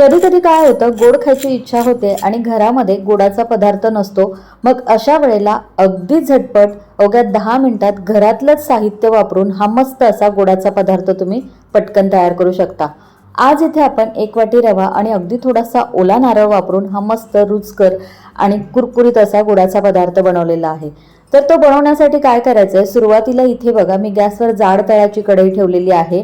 कधी कधी काय होतं गोड खायची इच्छा होते आणि घरामध्ये गोडाचा पदार्थ नसतो. मग अशा वेळेला अगदी झटपट अवघ्या दहा मिनिटात घरातलंच साहित्य वापरून हा मस्त असा गोडाचा पदार्थ तुम्ही पटकन तयार करू शकता. आज इथे आपण एक वाटी रवा आणि अगदी थोडासा ओला नारळ वापरून हा मस्त रुचकर आणि कुरकुरीत असा गोडाचा पदार्थ बनवलेला आहे. तर तो बनवण्यासाठी काय करायचं आहे सुरुवातीला इथे बघा मी गॅसवर जाड तळाची कढई ठेवलेली आहे.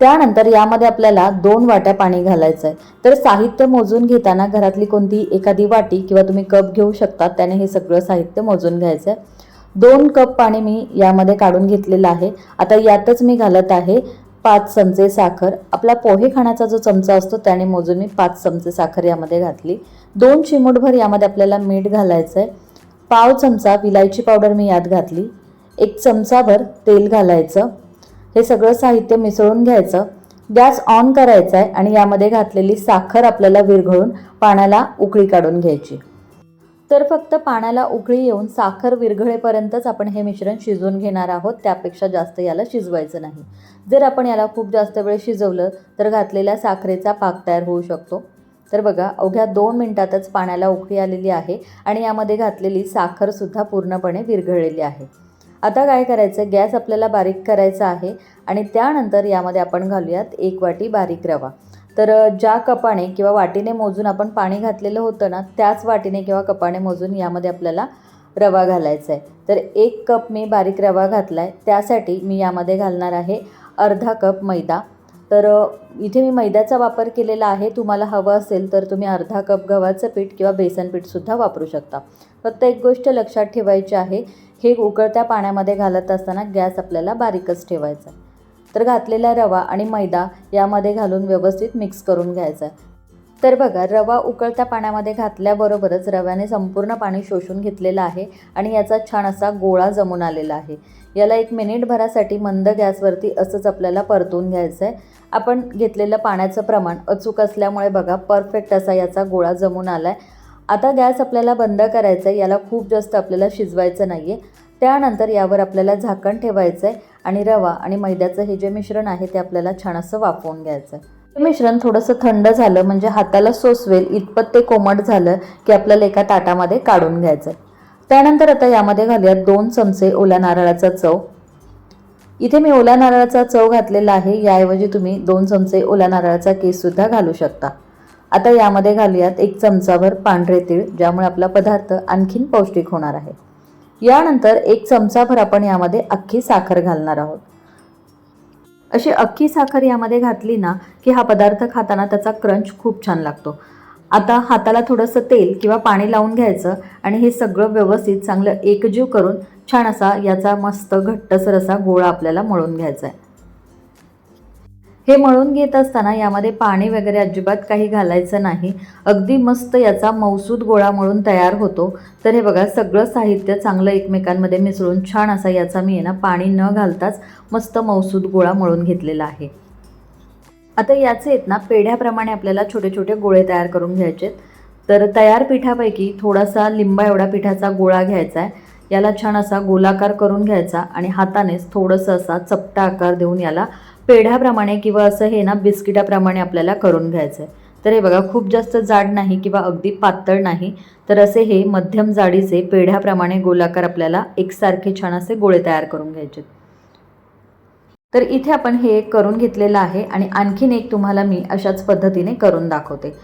त्यानंतर यामध्ये आपल्याला दोन वाट्या पाणी घालायचं आहे तर साहित्य मोजून घेताना घरातली कोणती एखादी वाटी किंवा तुम्ही कप घेऊ शकता त्याने हे सगळं साहित्य मोजून घ्यायचं आहे दोन कप पाणी मी यामध्ये काढून घेतलेलं आहे. आता यातच मी घालत आहे पाच चमचे साखर. आपला पोहे खाण्याचा जो चमचा असतो त्याने मोजून मी पाच चमचे साखर यामध्ये घातली. दोन चिमूटभर यामध्ये आपल्याला मीठ घालायचं आहे पाव चमचा विलायची पावडर मी यात घातली. एक चमचाभर तेल घालायचं. हे सगळं साहित्य मिसळून घ्यायचं गॅस ऑन करायचा आहे आणि यामध्ये घातलेली साखर आपल्याला विरघळून पाण्याला उकळी काढून घ्यायची. तर फक्त पाण्याला उकळी येऊन साखर विरघळेपर्यंतच आपण हे मिश्रण शिजवून घेणार आहोत त्यापेक्षा जास्त याला शिजवायचं नाही. जर आपण याला खूप जास्त वेळ शिजवलं तर घातलेल्या साखरेचा पाक तयार होऊ शकतो. तर बघा अवघ्या दोन मिनटातच पाण्याला उकळी आलेली आहे आणि यामध्ये घातलेली साखरसुद्धा पूर्णपणे विरघळलेली आहे. आता काय करायचं? गॅस आपल्याला बारीक करायचा आहे आणि त्यानंतर यामध्ये आपण घालूयात एक वाटी बारीक रवा. तर ज्या कपाने किंवा वाटीने मोजून आपण पाणी घातलेलं होतं ना त्याच वाटीने किंवा कपाने मोजून यामध्ये आपल्याला रवा घालायचा आहे तर एक कप मी बारीक रवा घातला आहे त्यासाठी मी यामध्ये घालणार आहे अर्धा कप मैदा. तर इथे मी मैद्याचा वापर केलेला आहे. तुम्हाला हवं असेल तर तुम्ही अर्धा कप गव्हाचं पीठ किंवा बेसन पीठसुद्धा वापरू शकता. फक्त एक गोष्ट लक्षात ठेवायची आहे. हे उकळत्या पाण्यामध्ये घालत असताना गॅस आपल्याला बारीकच ठेवायचा आहे. तर घातलेला रवा आणि मैदा यामध्ये घालून व्यवस्थित मिक्स करून घ्यायचा आहे. तर बघा रवा उकळत्या पाण्यामध्ये घातल्याबरोबरच रव्याने संपूर्ण पाणी शोषून घेतलेलं आहे आणि याचा छान असा गोळा जमून आलेला आहे. याला एक मिनिटभरासाठी मंद गॅसवरती असंच आपल्याला परतून घ्यायचं आहे आपण घेतलेलं पाण्याचं प्रमाण अचूक असल्यामुळे बघा परफेक्ट असा याचा गोळा जमून आला आहे आता गॅस आपल्याला बंद करायचा आहे याला खूप जास्त आपल्याला शिजवायचं नाही आहे त्यानंतर यावर आपल्याला झाकण ठेवायचं आहे आणि रवा आणि मैद्याचं हे जे मिश्रण आहे ते आपल्याला छान असं वाफवून घ्यायचं आहे मिश्रण थोडंसं थंड झालं म्हणजे हाताला सोसवेल इतपत ते कोमट झालं की आपल्याला एका ताटामध्ये काढून घ्यायचं. त्यानंतर आता यामध्ये घालूयात दोन चमचे ओल्या नारळाचा चव. इथे मी ओल्या नारळाचा चव घातलेला आहे याऐवजी तुम्ही दोन चमचे ओल्या नारळाचा केससुद्धा घालू शकता. आता यामध्ये घालूयात एक चमचाभर पांढरे तीळ ज्यामुळे आपला पदार्थ आणखीन पौष्टिक होणार आहे. यानंतर एक चमचाभर आपण यामध्ये अख्खी साखर घालणार आहोत. अशी अख्खी साखर यामध्ये घातली ना की हा पदार्थ खाताना त्याचा क्रंच खूप छान लागतो. आता हाताला थोडंसं तेल किंवा पाणी लावून घ्यायचं आणि हे सगळं व्यवस्थित चांगलं एकजीव करून छान असा याचा मस्त घट्टसर असा गोळा आपल्याला मळून घ्यायचा आहे. हे मळून घेत असताना यामध्ये पाणी वगैरे अजिबात काही घालायचं नाही. अगदी मस्त याचा मौसूद गोळा मळून तयार होतो. तर हे बघा सगळं साहित्य चांगलं एकमेकांमध्ये मिसळून छान असा याचा मी आहे ना पाणी न घालताच मस्त मौसूद गोळा मळून घेतलेला आहे. आता याचे आहेत ना पेढ्याप्रमाणे आपल्याला छोटे छोटे गोळे तयार करून घ्यायचे तर तयार पिठापैकी थोडासा लिंबा एवढा पिठाचा गोळा घ्यायचा आहे. याला छान असा गोलाकार करून घ्यायचा आणि हातानेच थोडंसं असा चपटा आकार देऊन याला पेढ्याप्रमाणे किंवा असं हे ना बिस्किटाप्रमाणे आपल्याला करून घ्यायचं आहे तर हे बघा खूप जास्त जाड नाही किंवा अगदी पातळ नाही. तर असे हे मध्यम जाडीचे पेढ्याप्रमाणे गोलाकार आपल्याला एकसारखे छान असे गोळे तयार करून घ्यायचे. तर इथे आपण हे एक करून घेतलेलं आहे आणि आणखीन एक तुम्हाला मी अशाच पद्धतीने करून दाखवते.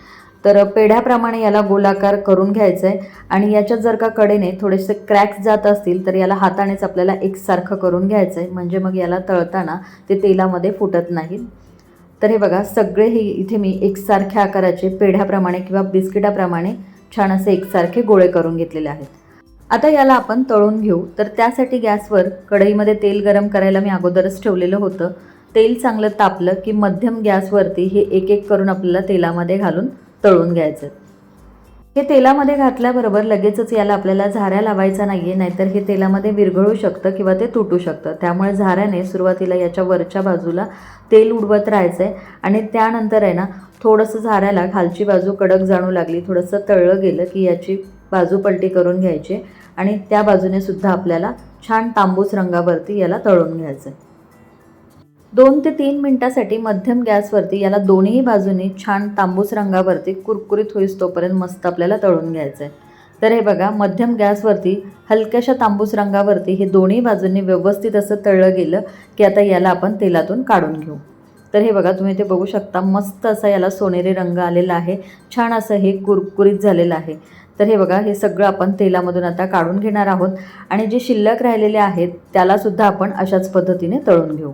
तर पेढ्याप्रमाणे याला गोलाकार करून घ्यायचं आहे आणि याच्यात जर का कडेने थोडेसे क्रॅक्स जात असतील तर याला हातानेच आपल्याला एकसारखं करून घ्यायचं आहे म्हणजे मग याला तळताना ते तेलामध्ये फुटत नाहीत तर हे बघा सगळे हे इथे मी एकसारख्या आकाराचे पेढ्याप्रमाणे किंवा बिस्किटाप्रमाणे छान असे एकसारखे गोळे करून घेतलेले आहेत. आता याला आपण तळून घेऊ. तर त्यासाठी गॅसवर कढईमध्ये तेल गरम करायला मी अगोदरच ठेवलेलं होतं. तेल चांगलं तापलं की मध्यम गॅसवरती हे एक एक करून आपल्याला तेलामध्ये घालून तळून घ्यायचं. हे तेलामध्ये घातल्याबरोबर लगेचच याला आपल्याला झाऱ्या लावायचा नाही आहे नाहीतर हे तेलामध्ये विरघळू शकतं किंवा ते तुटू शकतं. त्यामुळे झाऱ्याने सुरुवातीला याच्या वरच्या बाजूला तेल उडवत राहायचं आहे आणि त्यानंतर आहे ना थोडंसं झाऱ्याला खालची बाजू कडक जाणू लागली थोडंसं तळलं गेलं की याची बाजू पलटी करून घ्यायची आणि त्या बाजूने सुद्धा आपल्याला छान तांबूस रंगावरती याला तळून घ्यायचं आहे दोन ते तीन मिनटासाठी मध्यम गॅसवरती याला दोन्ही बाजूनी छान तांबूस रंगावरती कुरकुरीत होईस तोपर्यंत मस्त आपल्याला तळून घ्यायचं आहे तर हे बघा मध्यम गॅसवरती हलक्याशा तांबूस रंगावरती हे दोन्ही बाजूंनी व्यवस्थित असं तळलं गेलं की आता याला आपण तेलातून काढून घेऊ. तर हे बघा तुम्ही ते बघू शकता मस्त असा याला सोनेरी रंग आलेला आहे. छान असं हे कुरकुरीत झालेलं आहे. तर हे बघा हे सगळं आपण तेलामधून आता काढून घेणार आहोत. आणि जे शिल्लक राहिलेले आहेत त्यालासुद्धा आपण अशाच पद्धतीने तळून घेऊ.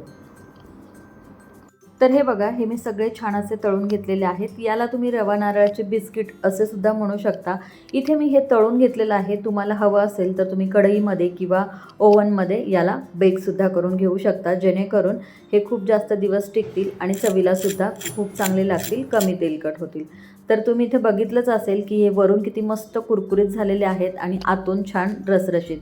तर हे बघा हे मी सगळे छान असे तळून घेतलेले आहेत. याला तुम्ही रवा नारळाचे बिस्किट असे सुद्धा म्हणू शकता. इथे मी हे तळून घेतलेलं आहे. तुम्हाला हवं असेल तर तुम्ही कढईमध्ये किंवा ओव्हनमध्ये याला बेकसुद्धा करून घेऊ शकता. जेणेकरून हे खूप जास्त दिवस टिकतील आणि चवीलासुद्धा खूप चांगले लागतील कमी तेलकट होतील. तर तुम्ही इथे बघितलंच असेल की हे वरून किती मस्त कुरकुरीत झालेले आहेत आणि आतून छान रसरशीत.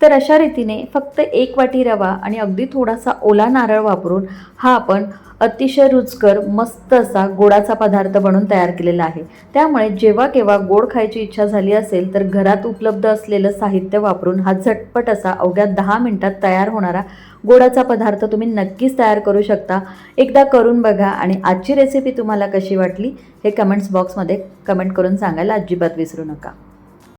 तर अशा रीतीने फक्त एक वाटी रवा आणि अगदी थोडासा ओला नारळ वापरून हा आपण अतिशय रुचकर मस्त असा गोडाचा पदार्थ बनवून तयार केलेला आहे. त्यामुळे जेव्हा केव्हा गोड खायची इच्छा झाली असेल तर घरात उपलब्ध असलेलं साहित्य वापरून हा झटपट असा अवघ्या दहा मिनटात तयार होणारा गोडाचा पदार्थ तुम्ही नक्कीच तयार करू शकता. एकदा करून बघा आणि आजची रेसिपी तुम्हाला कशी वाटली हे कमेंट्स बॉक्समध्ये कमेंट करून सांगायला अजिबात विसरू नका.